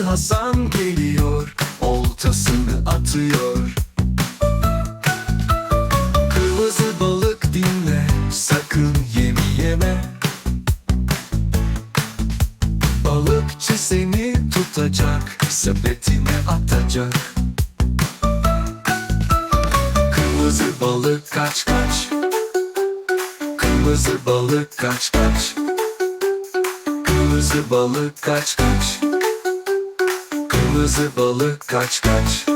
Hasan geliyor Oltasını atıyor. Kırmızı balık dinle Sakın yemi yeme. Balıkçı seni tutacak Sepetine atacak. Kırmızı balık kaç kaç. Kırmızı balık kaç kaç. Kırmızı balık kaç kaç Kırmızı balık kaç kaç.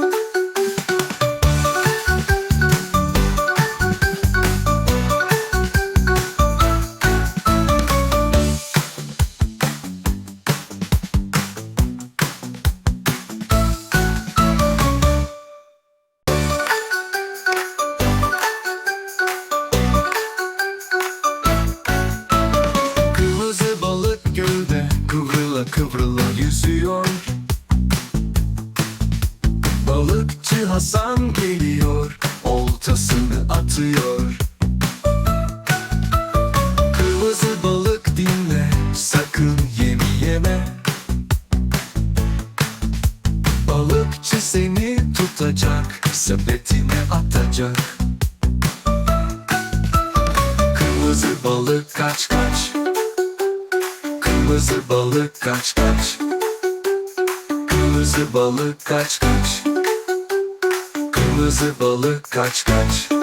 Kıvrıla kıvrıla yüzüyor Balıkçı Hasan geliyor Oltasını atıyor. Kırmızı balık dinle Sakın yemi yeme. Balıkçı seni tutacak Sepetine atacak. Kırmızı balık kaç kaç. Kırmızı balık kaç kaç. Kırmızı balık kaç kaç Kırmızı balık kaç kaç